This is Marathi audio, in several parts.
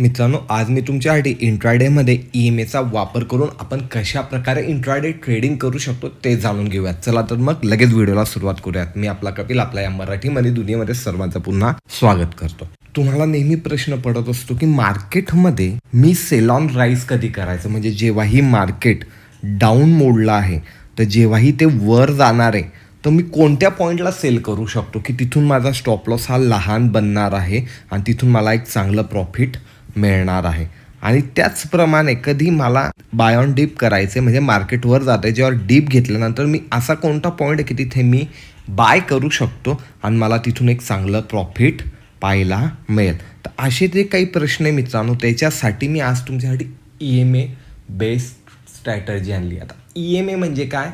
मित्रांनो आज मी तुमच्यासाठी इंट्राडेमध्ये ई एम एचा वापर करून आपण कशा प्रकारे इंट्राडे ट्रेडिंग करू शकतो ते जाणून घेऊयात. चला तर मग लगेच व्हिडिओला सुरुवात करूयात. मी आपला कपिल आपल्या या मराठीमध्ये दुनियेमध्ये सर्वांचं पुन्हा स्वागत करतो. तुम्हाला नेहमी प्रश्न पडत असतो की मार्केटमध्ये मी सेल ऑन राईस कधी करायचं? म्हणजे जेव्हाही मार्केट डाऊन मोडला आहे तर जेव्हाही ते वर जाणार आहे तर मी कोणत्या पॉईंटला सेल करू शकतो? की तिथून माझा स्टॉप लॉस हा लहान बनणार आहे आणि तिथून मला एक चांगलं प्रॉफिट मिळणार आहे. आणि त्याचप्रमाणे कधी मला बाय ऑन डीप करायचे म्हणजे मार्केटवर जाते जेव्हा डीप घेतल्यानंतर मी असा कोणता पॉईंट आहे की तिथे मी बाय करू शकतो आणि मला तिथून एक चांगलं प्रॉफिट पाहायला मिळेल. तर असे जे काही प्रश्न आहे मित्रांनो. त्याच्यासाठी मी आज तुमच्यासाठी E M A based strategy आणली. आता ई एम ए म्हणजे काय?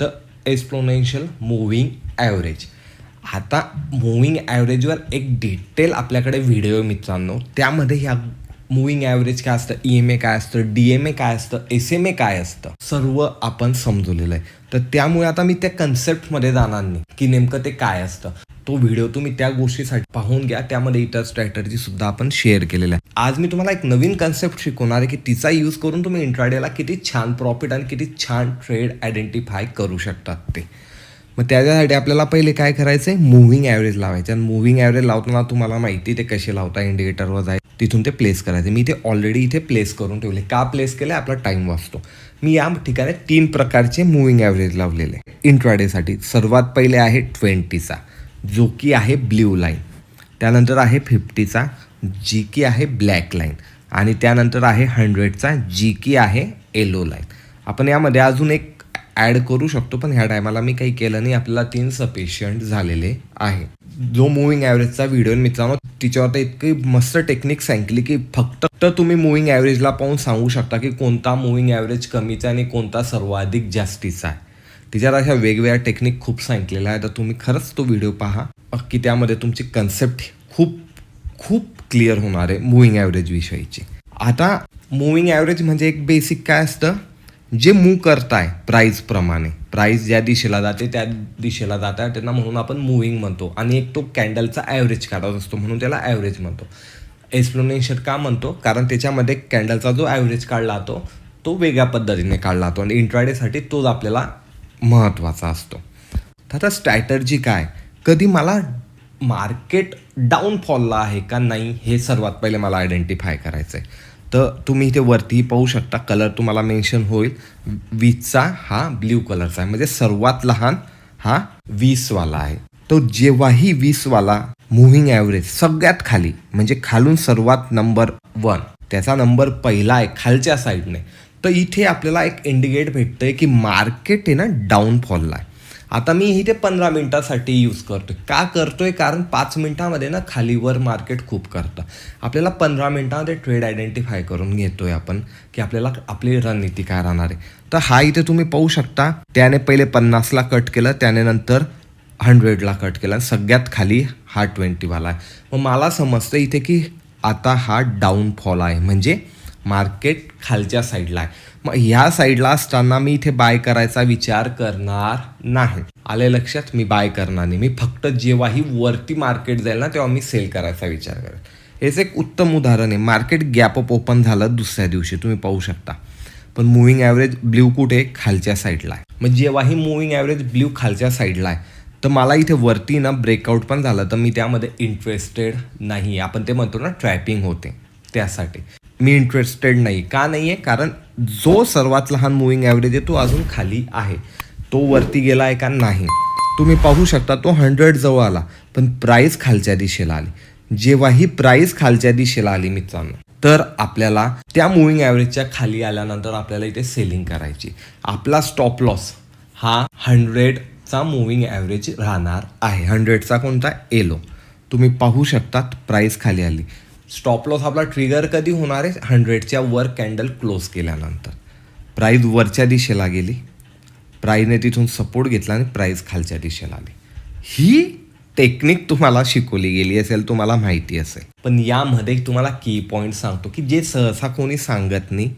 तर एक्सप्लोनेन्शियल मूव्हिंग ॲव्हरेज आता मुव्हिंग ॲव्हरेजवर एक डिटेल आपल्याकडे व्हिडिओ मित्रांनो. त्यामध्ये ह्या मुव्हिंग ॲव्हरेज काय असतं? ई एम ए काय असतं? डी एम ए काय असतं? एस एम ए काय असतं? सर्व आपण समजवलेलं आहे. तर त्यामुळे आता मी त्या कन्सेप्टमध्ये जाणार नाही. की नेमकं ते काय असतं? तो व्हिडिओ तुम्ही त्या गोष्टीसाठी पाहून घ्या. त्यामध्ये इतर स्ट्रॅटर्जी सुद्धा आपण शेअर केलेल्या आहे आज मी तुम्हाला एक नवीन कन्सेप्ट शिकवणार आहे की तिचा यूज करून तुम्ही इंट्राडेला किती छान प्रॉफिट आणि किती छान ट्रेड आयडेंटिफाय करू शकतात ते. मग त्याच्यासाठी आपल्याला पहिले काय करायचं आहे मुव्हिंग ॲव्हरेज लावायचं. आणि मुव्हिंग ॲव्हरेज लावताना तुम्हाला माहिती ते कसे लावता इंडिकेटरवर जाय तिथून ते प्लेस करायचे. मी ते ऑलरेडी इथे प्लेस करून ठेवले. का प्लेस केले आपला टाईम वाचतो. मी या ठिकाणी तीन प्रकारचे मुव्हिंग ॲव्हरेज लावलेले इंट्राडेसाठी सर्वात पहिले आहे ट्वेंटीचा जो की आहे ब्ल्यू लाईन त्यानंतर आहे फिफ्टीचा जी की आहे ब्लॅक लाईन आणि त्यानंतर आहे हंड्रेडचा जी की आहे येलो लाईन आपण यामध्ये अजून एक ॲड करू शकतो पण ह्या टायमाला मी काही केलं नाही. आपल्याला तीन सफिशियंट झालेले आहे. जो मुव्हिंग ॲव्हरेजचा व्हिडिओ मित्रांनो तिच्यावर तर इतकी मस्त टेक्निक सांगितली की फक्त तुम्ही मुव्हिंग ॲव्हरेजला पाहून सांगू शकता की कोणता मुव्हिंग ॲव्हरेज कमीचा आणि कोणता सर्वाधिक जास्तीचा आहे. तिच्यात अशा वेगवेगळ्या टेक्निक खूप सांगितलेल्या आहे तर तुम्ही खरंच तो व्हिडिओ पहा. की त्यामध्ये तुमची कन्सेप्ट खूप खूप क्लिअर होणार आहे मुव्हिंग ॲव्हरेज विषयीची. आता मुव्हिंग ॲव्हरेज म्हणजे एक बेसिक काय असतं? जे मूव करताय प्राईजप्रमाणे प्राईज ज्या दिशेला जाते त्या दिशेला जात आहे त्यांना म्हणून आपण मुव्हिंग म्हणतो. आणि एक तो कॅन्डलचा ॲव्हरेज काढत असतो म्हणून त्याला ॲव्हरेज म्हणतो. एक्सप्लोनेशन का म्हणतो? कारण त्याच्यामध्ये कॅन्डलचा जो ॲव्हरेज काढला जातो तो वेगळ्या पद्धतीने काढला जातो आणि इंट्राडेसाठी तोच आपल्याला महत्त्वाचा असतो. तर आता स्ट्रॅटर्जी काय? कधी मला मार्केट डाऊनफॉलला आहे का नाही हे सर्वात पहिले मला आयडेंटिफाय करायचं आहे तर तुम्ही इथे वरतीही पाहू शकता. कलर तुम्हाला मेन्शन होईल. वीसचा हा ब्ल्यू कलरचा आहे. म्हणजे सर्वात लहान हा वीसवाला आहे. तो जेव्हाही वीसवाला मुव्हिंग ॲव्हरेज सगळ्यात खाली म्हणजे खालून सर्वात नंबर वन त्याचा नंबर पहिला आहे खालच्या साईडने तर इथे आपल्याला एक इंडिकेट भेटतंय की मार्केट आहे ना डाऊनफॉलला आहे. आता मी इथे पंधरा मिनटासाठी यूज करतो आहे का करतो आहे कारण पाच मिनटामध्ये ना खालीवर मार्केट खूप करतं. आपल्याला पंधरा मिनटामध्ये ट्रेड आयडेंटिफाय करून घेतो आहे आपण की आपल्याला आपली रणनीती काय राहणार आहे. तर हा इथे तुम्ही पाहू शकता. त्याने पहिले पन्नासला कट केलं त्याने नंतर हंड्रेडला कट केला. सगळ्यात खाली हा ट्वेंटीवाला आहे. मग मला समजतं इथे की आता हा डाऊनफॉल आहे. म्हणजे मार्केट खालच्या साईडला आहे. मग ह्या साईडला असताना मी इथे बाय करायचा विचार करणार नाही. आले लक्षात? मी बाय करणार नाही. मी फक्त जेव्हाही वरती मार्केट जाईल ना तेव्हा मी सेल करायचा विचार करेल. हेच एक उत्तम उदाहरण आहे. मार्केट गॅप अप ओपन झालं दुसऱ्या दिवशी. तुम्ही पाहू शकता. पण मुव्हिंग ॲव्हरेज ब्ल्यू कुठे? खालच्या साईडला आहे. मग जेव्हाही मुव्हिंग ॲव्हरेज ब्ल्यू खालच्या साईडला आहे तर मला इथे वरती ना ब्रेकआउट पण झालं तर मी त्यामध्ये इंटरेस्टेड नाही आपण ते म्हणतो ना ट्रॅपिंग होते त्यासाठी. मी इंटरेस्टेड नाही. का नाही आहे कारण जो सर्वात लहान मुव्हिंग ॲव्हरेज आहे तो अजून खाली आहे. तो वरती गेला आहे का? नाही. तुम्ही पाहू शकता तो हंड्रेड जवळ आला. पण प्राईस खालच्या दिशेला आली. जेव्हाही प्राईस खालच्या दिशेला आली मित्रांनो तर आपल्याला त्या मुव्हिंग ॲव्हरेजच्या खाली आल्यानंतर आपल्याला इथे सेलिंग करायची. आपला स्टॉप लॉस हा हंड्रेडचा मुव्हिंग ॲव्हरेज राहणार आहे. हंड्रेडचा कोणता? एलो तुम्ही पाहू शकतात प्राईस खाली आली. स्टॉप लॉस आपला ट्रिगर कधी होणार आहे? हंड्रेडच्या वर कॅन्डल क्लोज केल्यानंतर. प्राईज वरच्या दिशेला गेली. प्राईजने तिथून सपोर्ट घेतला आणि प्राईज खालच्या दिशेला आली. ही टेक्निक तुम्हाला शिकवली गेली असेल तुम्हाला माहिती असेल. पण यामध्ये तुम्हाला की पॉईंट सांगतो की जे सहसा कोणी सांगत नाही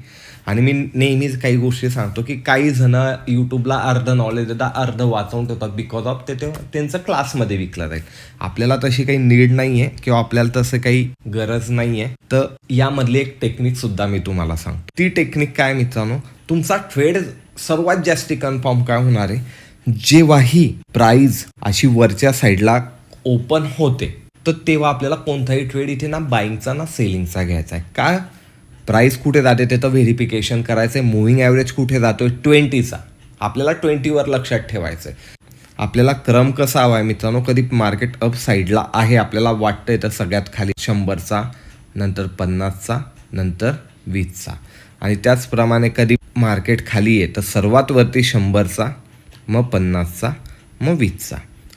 आणि मी नेहमीच काही गोष्टी सांगतो की काही जण यूट्यूबला अर्ध नॉलेज देतात अर्ध वाचवून ठेवतात. बिकॉज ऑफ ते ते त्यांचं क्लासमध्ये विकलं जाईल. आपल्याला तशी काही नीड नाही आहे किंवा आपल्याला तसं काही गरज नाही आहे तर यामधली एक टेक्निक सुद्धा मी तुम्हाला सांगतो. ती टेक्निक काय मित्रांनो? तुमचा ट्रेड सर्वात जास्ती कन्फर्म काय होणार आहे? जेव्हाही प्राईज अशी वरच्या साईडला ओपन होते तर तेव्हा आपल्याला कोणताही ट्रेड इथे ना बाईंगचा ना सेलिंगचा घ्यायचा आहे. का? प्राईस कुठे जाते ते तर व्हेरिफिकेशन करायचं आहे मुव्हिंग ॲव्हरेज कुठे जातो आहे ट्वेंटीचा. आपल्याला ट्वेंटीवर लक्षात ठेवायचं आहे आपल्याला क्रम कसा हवा आहे मित्रांनो कधी मार्केट अप साईडला आहे आपल्याला वाटतंय तर सगळ्यात खाली शंभरचा नंतर पन्नासचा नंतर वीसचा. आणि त्याचप्रमाणे कधी मार्केट खाली आहे तर सर्वात वरती शंभरचा मग पन्नासचा मग वीसचा.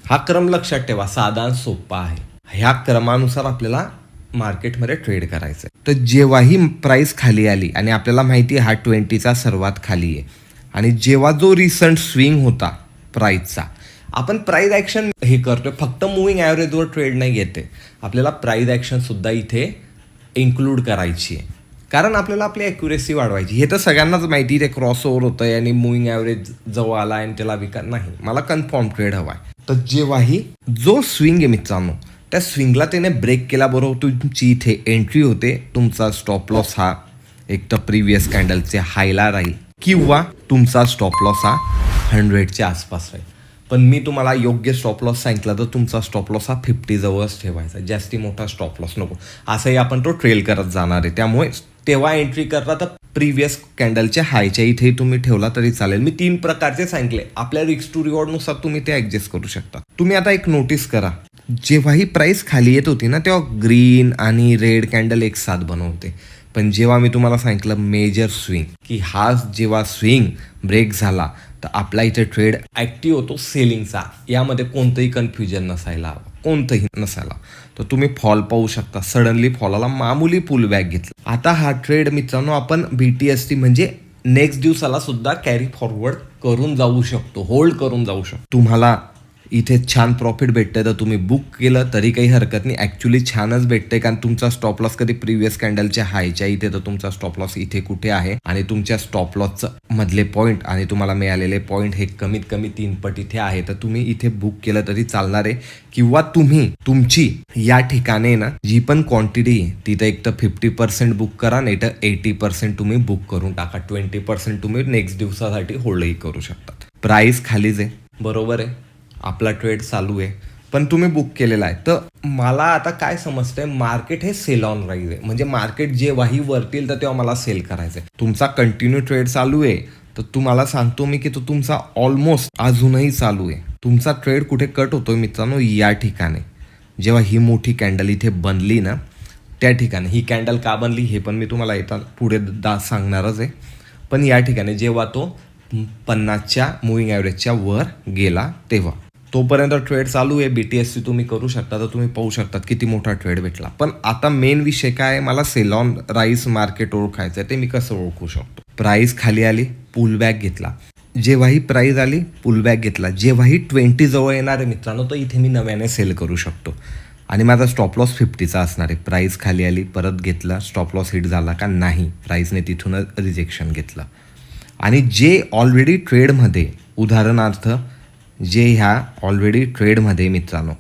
हा क्रम लक्षात ठेवा. साधा सोपा आहे. ह्या क्रमानुसार आपल्याला मार्केटमध्ये ट्रेड करायचं आहे तर जेव्हाही प्राईस खाली आली आणि आपल्याला माहिती आहे हा ट्वेंटीचा सर्वात खाली आहे आणि जेव्हा जो रिसंट स्विंग होता प्राईजचा आपण प्राईज ॲक्शन हे करतो फक्त मुव्हिंग ॲव्हरेजवर ट्रेड नाही घेते आपल्याला प्राईज ॲक्शनसुद्धा इथे इन्क्लूड करायची आहे. कारण आपल्याला आपली ॲक्युरेसी वाढवायची. हे तर सगळ्यांनाच माहिती ते क्रॉस ओव्हर होतं आहे आणि मुव्हिंग ॲव्हरेज जवळ आला आणि त्याला विका नाही. मला कन्फर्म ट्रेड हवा आहे तर जेव्हाही जो स्विंग आहे मित्रांनो त्या स्विंगला त्याने ब्रेक केल्याबरोबर तुमची इथे एंट्री होते. तुमचा स्टॉप लॉस हा एक तर प्रिव्हियस कॅन्डलचे हायला राहील. किंवा तुमचा स्टॉप लॉस हा हंड्रेडच्या आसपास राहील. पण मी तुम्हाला योग्य स्टॉप लॉस सांगितला तर तुमचा स्टॉप लॉस हा फिफ्टी जवळच ठेवायचा. जास्ती मोठा स्टॉप लॉस नको. असंही आपण तो ट्रेल करत जाणार आहे. त्यामुळे तेव्हा एंट्री करता तर प्रिव्हियस कॅन्डलच्या हायच्या इथे तुम्ही ठेवला तरी चालेल. मी तीन प्रकारचे सांगितले. आपल्या रिक्स टू रिवॉर्डनुसार तुम्ही ते ॲडजस्ट करू शकता. तुम्ही आता एक नोटीस करा. जेव्हाही प्राईस खाली येत होती ना तेव्हा ग्रीन आणि रेड कॅन्डल एक साथ बनवते. पण जेव्हा मी तुम्हाला सांगितलं मेजर स्विंग की हा जेव्हा स्विंग ब्रेक झाला तर आपला इथे ट्रेड ॲक्टिव्ह होतो सेलिंगचा यामध्ये कोणतंही कन्फ्युजन नसायला हवं. कोणतंही नसायला तर तुम्ही फॉल पाहू शकता. सडनली फॉलाला मामूली पुल बॅक घेतला. आता हा ट्रेड मित्रांनो आपण बी टी एस टी म्हणजे नेक्स्ट दिवसाला सुद्धा कॅरी फॉरवर्ड करून जाऊ शकतो. होल्ड करून जाऊ शकतो. तुम्हाला इथे छान प्रॉफिट भेटते तर तुम्ही बुक केलं तरी काही हरकत नाही. ॲक्च्युली छानच भेटतंय. कारण तुमचा स्टॉप लॉस कधी प्रिव्हियस कॅन्डलच्या हायच्या इथे तर तुमचा स्टॉप लॉस इथे कुठे आहे? आणि तुमच्या स्टॉप लॉसचं मधले पॉईंट आणि तुम्हाला मिळालेले पॉईंट हे कमीत कमी तीन पट इथे आहे. तर तुम्ही इथे बुक केलं तरी चालणार आहे. किंवा तुम्ही तुमची या ठिकाणी ना जी पण क्वांटिटी आहे तिथं एक तर फिफ्टी पर्सेंट बुक करा नाही तर एटी पर्सेंट तुम्ही बुक करून टाका. ट्वेंटी पर्सेंट तुम्ही नेक्स्ट दिवसासाठी होल्डही करू शकता प्राईस खालीच आहे. बरोबर आहे? आपला ट्रेड चालू आहे. पण तुम्ही बुक केलेला आहे. तर मला आता काय समजतंय मार्केट हे सेल ऑन राईज आहे. म्हणजे मार्केट जेव्हाही वरतील तर तेव्हा मला सेल करायचं आहे तुमचा कंटिन्यू ट्रेड चालू आहे. तर तुम्हाला सांगतो मी की तो तुमचा ऑलमोस्ट अजूनही चालू आहे. तुमचा ट्रेड कुठे कट होतोय मित्रांनो या ठिकाणी. जेव्हा ही मोठी कॅन्डल इथे बनली ना त्या ठिकाणी. ही कॅन्डल का बनली हे पण मी तुम्हाला येता पुढे दा सांगणारच आहे. पण या ठिकाणी जेव्हा तो पन्नासच्या मुव्हिंग ॲव्हरेजच्या वर गेला तेव्हा. तोपर्यंत ट्रेड चालू आहे बी टी एस सी तुम्ही करू शकता तर तुम्ही पाहू शकतात किती मोठा ट्रेड भेटला. पण आता मेन विषय काय मला सेलॉन राईस मार्केट ओळखायचं आहे ते मी कसं ओळखू शकतो? प्राईस खाली आली पुल घेतला. जेव्हाही प्राईज आली पुल घेतला. जेव्हाही ट्वेंटी जवळ येणार आहे मित्रांनो तर इथे मी नव्याने सेल करू शकतो. आणि माझा स्टॉप लॉस फिफ्टीचा असणार आहे. प्राईस खाली आली परत घेतला. स्टॉप लॉस हिट झाला का? नाही. प्राईसने तिथूनच रिजेक्शन घेतलं. आणि जे ऑलरेडी ट्रेडमध्ये उदाहरणार्थ जे ह्या ऑलरेडी ट्रेडमध्ये मित्रांनो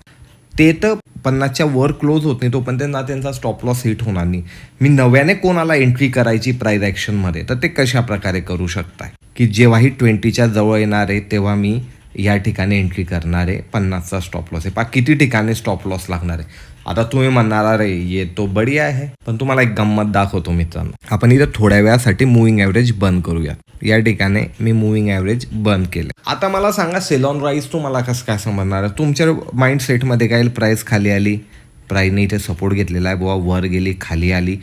ते तर पन्नासच्या वर क्लोज होत नाही तोपर्यंत त्यांना त्यांचा स्टॉप लॉस हिट होणार नाही. मी नव्याने कोणाला एंट्री करायची प्राईज ॲक्शनमध्ये तर ते कशा प्रकारे करू शकताय? की जेव्हाही ट्वेंटीच्या जवळ येणार आहे तेव्हा मी या ठिकाणी एंट्री करणार आहे पन्नासचा स्टॉप लॉस आहे. पा किती ठिकाणी स्टॉप लॉस लागणार आहे? आता तुम्ही म्हणणार अरे ये तो बढिया आहे. पण तुम्हाला एक गंमत दाखवतो मित्रांनो. आपण इथं थोड्या वेळासाठी मुव्हिंग ॲव्हरेज बंद करूया या ठिकाणी मी मुव्हिंग ॲव्हरेज बंद केलं आता मला सांगा सेलॉन राईस तुम्हाला कसं काय समजणार? आहे तुमच्या माइंड सेटमध्ये काय प्राईस खाली आली? प्राईजने इथे सपोर्ट घेतलेला आहे. बुवा वर गेली खाली आली.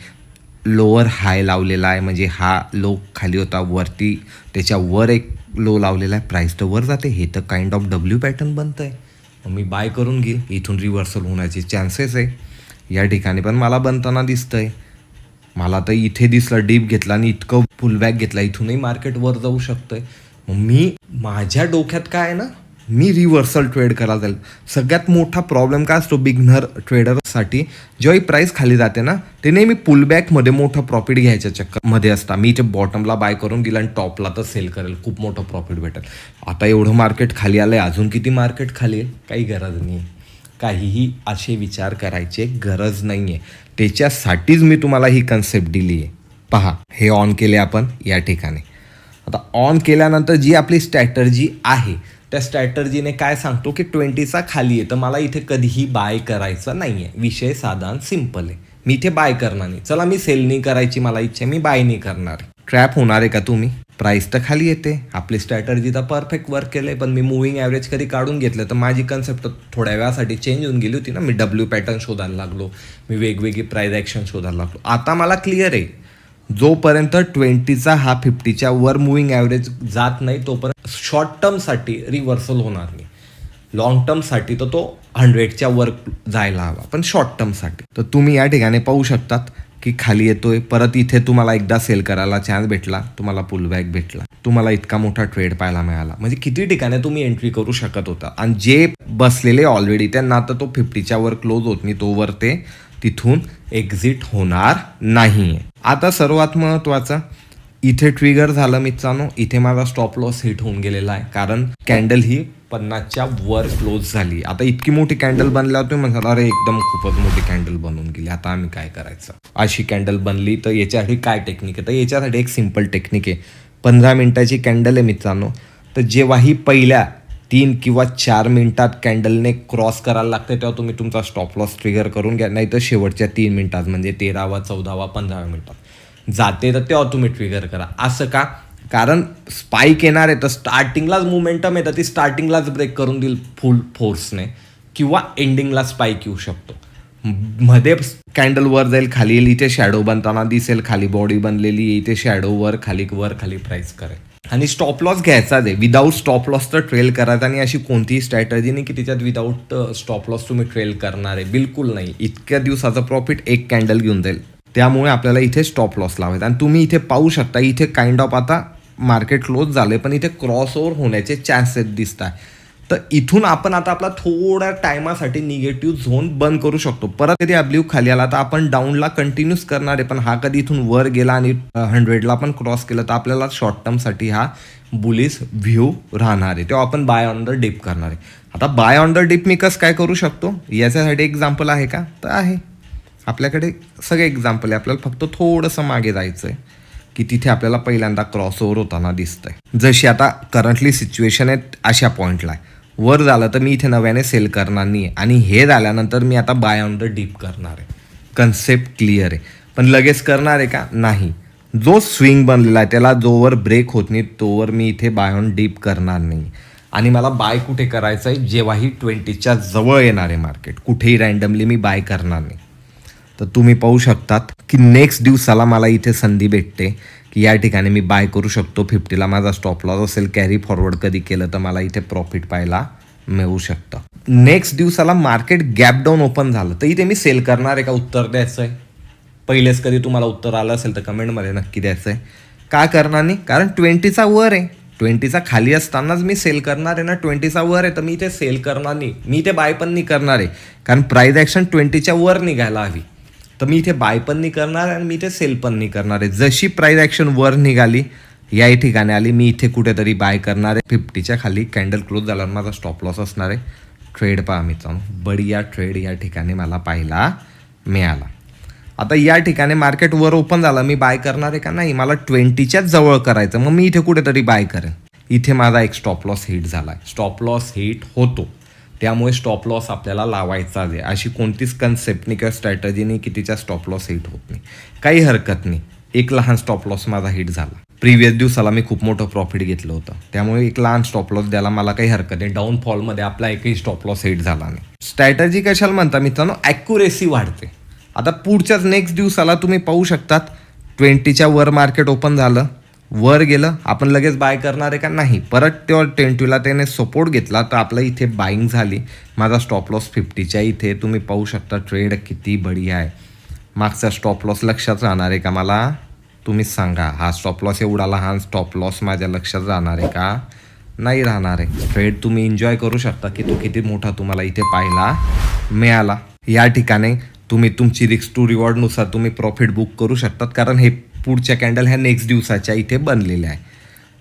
लोअर हाय लावलेला आहे. म्हणजे हा लो खाली होता वरती त्याच्या वर एक लो लावलेला आहे. प्राईस तर वर जाते. हे तर काइंड ऑफ डब्ल्यू पॅटर्न बनतं आहे मग मी बाय करून घेईल इथून रिव्हर्सल होण्याचे चान्सेस आहे. या ठिकाणी पण मला बनताना दिसतं आहे मला तर इथे दिसलं डीप घेतला आणि इतकं फुलबॅक घेतला. इथूनही मार्केट वर जाऊ आहे मग मी माझ्या डोक्यात काय आहे ना मी रिव्हर्सल ट्रेड करायला जाईल. सगळ्यात मोठा प्रॉब्लेम काय असतो? बिगनर ट्रेडरसाठी जेव्हा प्राईस खाली जाते ना ते नेहमी पुलबॅकमध्ये मोठं प्रॉफिट घ्यायच्या चक्करमध्ये असता. मी इथे बॉटमला बाय करून गेला आणि टॉपला तर सेल करेल. खूप मोठं प्रॉफिट भेटेल. आता एवढं मार्केट खाली आलं आहे अजून किती मार्केट खाली आहे? काही गरज नाही आहे काहीही असे विचार करायचे गरज नाही आहे त्याच्यासाठीच मी तुम्हाला ही कन्सेप्ट दिली आहे. पहा हे ऑन केले आपण या ठिकाणी. आता ऑन केल्यानंतर जी आपली स्ट्रॅटर्जी आहे त्या स्ट्रॅटर्जीने काय सांगतो की ट्वेंटीचा खाली आहे तर मला इथे कधीही बाय करायचा नाही आहे विषय साधारण सिंपल आहे. मी इथे बाय करणार नाही. चला मी सेल नाही करायची मला इच्छा आहे, मी बाय नाही करणार ट्रॅप होणार आहे का तुम्ही? प्राईस तर खाली येते. आपली स्ट्रॅटर्जी तर परफेक्ट वर्क केलं पण मी मुव्हिंग ॲव्हरेज कधी काढून घेतलं तर माझी कन्सेप्ट थोड्या वेळासाठी चेंज होऊन गेली होती ना. मी डब्ल्यू पॅटर्न शोधायला लागलो. मी वेगवेगळी प्राईज ॲक्शन शोधायला लागलो. आता मला क्लिअर आहे. जोपर्यंत ट्वेंटीचा हा फिफ्टीच्या वर मुव्हिंग ॲव्हरेज जात नाही तोपर्यंत शॉर्ट टर्मसाठी रिव्हर्सल होणार नाही. लॉंग टर्मसाठी तर तो हंड्रेडच्या वर जायला हवा पण शॉर्ट टर्मसाठी तर तुम्ही या ठिकाणी पाहू शकतात की खाली येतोय परत इथे तुम्हाला एकदा सेल करायला चान्स भेटला तुम्हाला पुलबॅक भेटला. तुम्हाला इतका मोठा ट्रेड पाहायला मिळाला. म्हणजे किती ठिकाणी तुम्ही एंट्री करू शकत होता. आणि जे बसलेले ऑलरेडी त्यांना तर तो फिफ्टीच्या वर क्लोज होत नाही तोवर ते तिथून एक्झिट होणार नाही आता सर्वात महत्त्वाचं इथे ट्रिगर झालं मित्रांनो इथे माझा स्टॉप लॉस हिट होऊन गेलेला आहे. कारण कॅन्डल ही पन्नासच्या वर क्लोज झाली. आता इतकी मोठी कॅन्डल बनल्यावर तुम्ही म्हणाल अरे एकदम खूपच मोठी कॅन्डल बनवून गेली. आता आम्ही काय करायचं? अशी कॅन्डल बनली तर याच्यासाठी काय टेक्निक आहे? तर याच्यासाठी एक सिंपल टेक्निक आहे. पंधरा मिनटाची कॅन्डल आहे मित्रांनो. तर जेव्हाही पहिल्या तीन किंवा चार मिनटात कॅन्डलने क्रॉस करायला लागते तेव्हा तुम्ही तुमचा स्टॉप लॉस ट्रिगर करून घ्या. नाही तर शेवटच्या तीन मिनटात म्हणजे तेरावा चौदावा पंधराव्या मिनटात. जाते तर तेव्हा तुम्ही ट्रिगर करा. असं का? कारण स्पाईक येणार आहे तर स्टार्टिंगलाच मुमेंटम येतं. ती स्टार्टिंगलाच ब्रेक करून देईल फुल फोर्सने किंवा एंडिंगला स्पाईक येऊ शकतो. मध्ये कॅन्डल वर जाईल खाली येईल. इथे शॅडो बनताना दिसेल खाली बॉडी बनलेली इथे शॅडो वर खाली वर खाली प्राईस करेल. आणि स्टॉप लॉस घ्यायचा आहे विदाऊट स्टॉप लॉस तर ट्रेल करायचा आणि अशी कोणतीही स्ट्रॅटजी नाही की त्याच्यात विदाऊट स्टॉप लॉस तुम्ही ट्रेल करणार आहे. बिलकुल नाही. इतक्या दिवसाचं प्रॉफिट एक कॅन्डल घेऊन जाईल. त्यामुळे आपल्याला इथे स्टॉप लॉस लावायचा. आणि तुम्ही इथे पाहू शकता इथे काइंड ऑफ आता मार्केट क्लोज झाले पण इथे क्रॉस ओव्हर होण्याचे चान्सेस दिसत आहे तर इथून आपण आता आपला थोड्या टायमासाठी निगेटिव्ह झोन बंद करू शकतो. परत कधी अब्ल्यू खाली आला तर आपण डाऊनला कंटिन्यूस करणार आहे पण हा कधी इथून वर गेला आणि हंड्रेडला पण क्रॉस केलं तर आपल्याला शॉर्ट टर्मसाठी हा बुलिस व्ह्यू राहणार आहे. तेव्हा आपण बाय ऑन द डिप करणार आहे. आता बाय ऑन द डिप मी कसं काय करू शकतो? याच्यासाठी एक्झाम्पल आहे का? तर आहे. आपल्याकडे सगळे एक्झाम्पल आहे. आपल्याला फक्त थोडंसं मागे जायचं आहे की तिथे आपल्याला पहिल्यांदा क्रॉस ओव्हर होताना दिसतंय. जशी आता करंटली सिच्युएशन आहे अशा पॉईंटला आहे. वर झालं तर मी इथे नव्याने सेल करणार नाही आहे आणि हे झाल्यानंतर मी आता बाय ऑन द डीप करणार आहे. कन्सेप्ट क्लिअर आहे. पण लगेच करणार आहे का? नाही. जो स्विंग बनलेला आहे त्याला जोवर ब्रेक होत नाही तोवर मी इथे बाय ऑन डीप करणार नाही. आणि मला बाय कुठे करायचं आहे? जेव्हाही ट्वेंटीच्या जवळ येणार आहे मार्केट कुठेही रँडमली मी बाय करणार नाही. तर तुम्ही पाहू शकतात की नेक्स्ट दिवसाला मला इथे संधी भेटते. की या ठिकाणी मी बाय करू शकतो. फिफ्टीला माझा स्टॉप लॉस असेल कॅरी फॉरवर्ड कधी केलं तर मला इथे प्रॉफिट पाहायला मिळू शकतं. नेक्स्ट दिवसाला मार्केट गॅप डाऊन ओपन झालं. तर इथे मी सेल करणार आहे का उत्तर द्यायचं आहे पहिलेच कधी तुम्हाला उत्तर आलं असेल तर कमेंटमध्ये नक्की द्यायचं आहे का करणार नाही? कारण ट्वेंटीचा वर आहे. ट्वेंटीचा खाली असतानाच मी सेल करणार आहे ना ट्वेंटीचा वर आहे तर मी इथे सेल करणार नाही. मी इथे बाय पण नाही करणार आहे. कारण प्राईज ॲक्शन ट्वेंटीच्या वर निघायला हवी. तर मी इथे बाय पण नाही करणार आणि मी इथे सेल पण नाही करणार आहे. जशी प्राईज ॲक्शन वर निघाली याही ठिकाणी आली. मी इथे कुठेतरी बाय करणार आहे. फिफ्टीच्या खाली कॅन्डल क्लोज झाल्यावर माझा स्टॉप लॉस असणार आहे. ट्रेड पहा मित्रांनो. बढिया ट्रेड या ठिकाणी मला पाहायला मिळाला. आता या ठिकाणी मार्केट वर ओपन झालं. मी बाय करणार आहे का नाही? मला ट्वेंटीच्याच जवळ करायचं मग मी इथे कुठेतरी बाय करेन. इथे माझा एक स्टॉप लॉस हिट झाला आहे स्टॉप लॉस हिट होतो. त्यामुळे स्टॉप लॉस आपल्याला लावायचा आहे. अशी कोणतीच कन्सेप्टनी किंवा स्ट्रॅटजी नाही की तिच्या स्टॉप लॉस हिट होत नाही. काही हरकत नाही. एक लहान स्टॉप लॉस माझा हिट झाला. प्रिव्हियस दिवसाला मी खूप मोठं प्रॉफिट घेतलं होतं. त्यामुळे एक लहान स्टॉप लॉस द्यायला मला काही हरकत नाही. डाऊनफॉलमध्ये आपला एकही स्टॉप लॉस हिट झाला नाही. स्ट्रॅटजी कशाला म्हणता मित्रांनो? ॲक्युरेसी वाढते. आता पुढच्याच नेक्स्ट दिवसाला तुम्ही पाहू शकतात ट्वेंटीच्या वर मार्केट ओपन झालं. वर गेलं आपण लगेच बाय करणार आहे का? नाही. परत तेव्हा ट्वेंटीला त्याने सपोर्ट घेतला तर आपलं इथे बाईंग झाली. माझा स्टॉप लॉस फिफ्टीच्या इथे तुम्ही पाहू शकता ट्रेड किती बढिया आहे. मागचा स्टॉप लॉस लक्षात राहणार आहे का मला? तुम्हीच सांगा. हा स्टॉप लॉस एवढा लहान स्टॉप लॉस माझ्या लक्षात राहणार आहे का? नाही राहणार आहे. ट्रेड तुम्ही एन्जॉय करू शकता की तो किती मोठा तुम्हाला इथे पाहायला मिळाला. या ठिकाणी तुम्ही तुमची रिक्स टू रिवॉर्डनुसार तुम्ही प्रॉफिट बुक करू शकतात. कारण हे पुढच्या कॅन्डल ह्या नेक्स्ट दिवसाच्या इथे बनलेल्या आहे.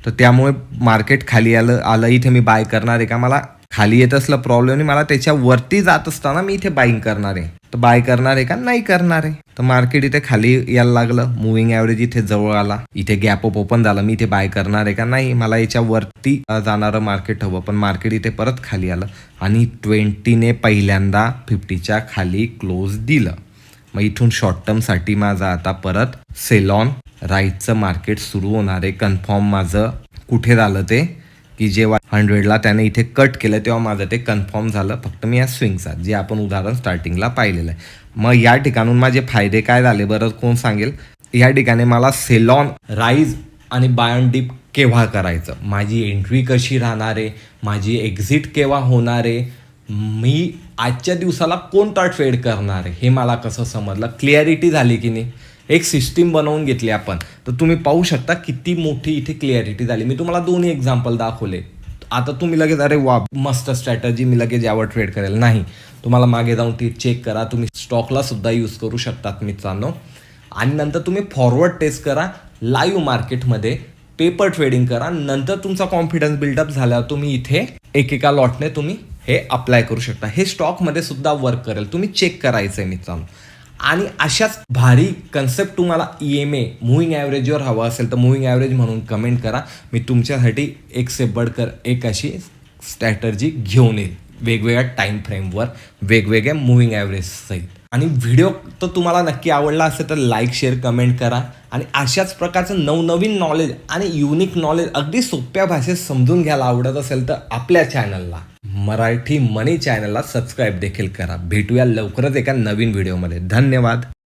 तर त्यामुळे मार्केट खाली आलं आलं. इथे मी बाय करणार आहे का? मला खाली येत असलं प्रॉब्लेम नाही. मला त्याच्यावरती जात असताना मी इथे बाईंग करणार आहे. तर बाय करणार आहे का? नाही करणार आहे. तर मार्केट इथे खाली यायला लागलं. मुव्हिंग ॲव्हरेज इथे जवळ आला. इथे गॅप अप ओपन झालं. मी इथे बाय करणार आहे का? नाही. मला याच्यावरती अ, जाणारं मार्केट हवं. पण मार्केट इथे परत खाली आलं. आणि ट्वेंटीने पहिल्यांदा फिफ्टीच्या खाली क्लोज दिलं. मग इथून शॉर्ट टर्मसाठी माझा आता परत सेलॉन राईटचं मार्केट सुरू होणार आहे. कन्फर्म माझं कुठे झालं ते? की जेव्हा हंड्रेडला त्याने इथे कट केलं तेव्हा माझं ते कन्फर्म झालं. फक्त मी या स्विंगचा जे आपण उदाहरण स्टार्टिंगला पाहिलेलं आहे. मग या ठिकाणून माझे फायदे काय झाले बरं? कोण सांगेल? या ठिकाणी मला सेलॉन राईज आणि बायन डीप केव्हा करायचं? माझी एंट्री कशी राहणार आहे? माझी एक्झिट केव्हा होणार आहे? मी आजच्या दिवसाला कोणता ट्रेड करणार आहे? हे मला कसं समजलं? क्लिअरिटी झाली की नाही? एक सिस्टीम बनवून घेतली आपण. तर तुम्ही पाहू शकता किती मोठी इथे क्लिअरिटी झाली. मी तुम्हाला दोन्ही एक्झाम्पल दाखवले. आता तुम्ही लगेच अरे वा मस्त स्ट्रॅटजी मी लगेच यावर ट्रेड करेल. नाही. तुम्हाला मागे जाऊन ती चेक करा. तुम्ही स्टॉकला सुद्धा यूज करू शकतात मित्रांनो. आणि नंतर तुम्ही फॉरवर्ड टेस्ट करा. लाईव्ह मार्केटमध्ये पेपर ट्रेडिंग करा. नंतर तुमचा कॉन्फिडन्स बिल्डअप झाल्यावर तुम्ही इथे एकेका लॉटने तुम्ही हे अप्लाय करू शकता. हे स्टॉकमध्ये सुद्धा वर्क करेल. तुम्ही चेक करायचं आहे मित्रांनो. आणि अशाच भारी कन्सेप्ट तुम्हाला ई एम ए मुव्हिंग ॲव्हरेजवर हवा असेल तर मुव्हिंग ॲव्हरेज म्हणून कमेंट करा. मी तुमच्यासाठी एक से बडकर एक अशी स्ट्रॅटर्जी घेऊन येईल. वेगवेगळ्या टाईम फ्रेमवर वेगवेगळ्या मुव्हिंग ॲव्हरेज सहित. आणि व्हिडिओ तर तुम्हाला नक्की आवडला असेल तर लाईक शेअर कमेंट करा. आणि अशाच प्रकारचं नवनवीन नॉलेज आणि युनिक नॉलेज अगदी सोप्या भाषेत समजून घ्यायला आवडत असेल तर आपल्या चॅनलला मराठी मनी चॅनलला सबस्क्राईब देखील करा. भेटूया लवकरच एका नवीन व्हिडिओमध्ये धन्यवाद.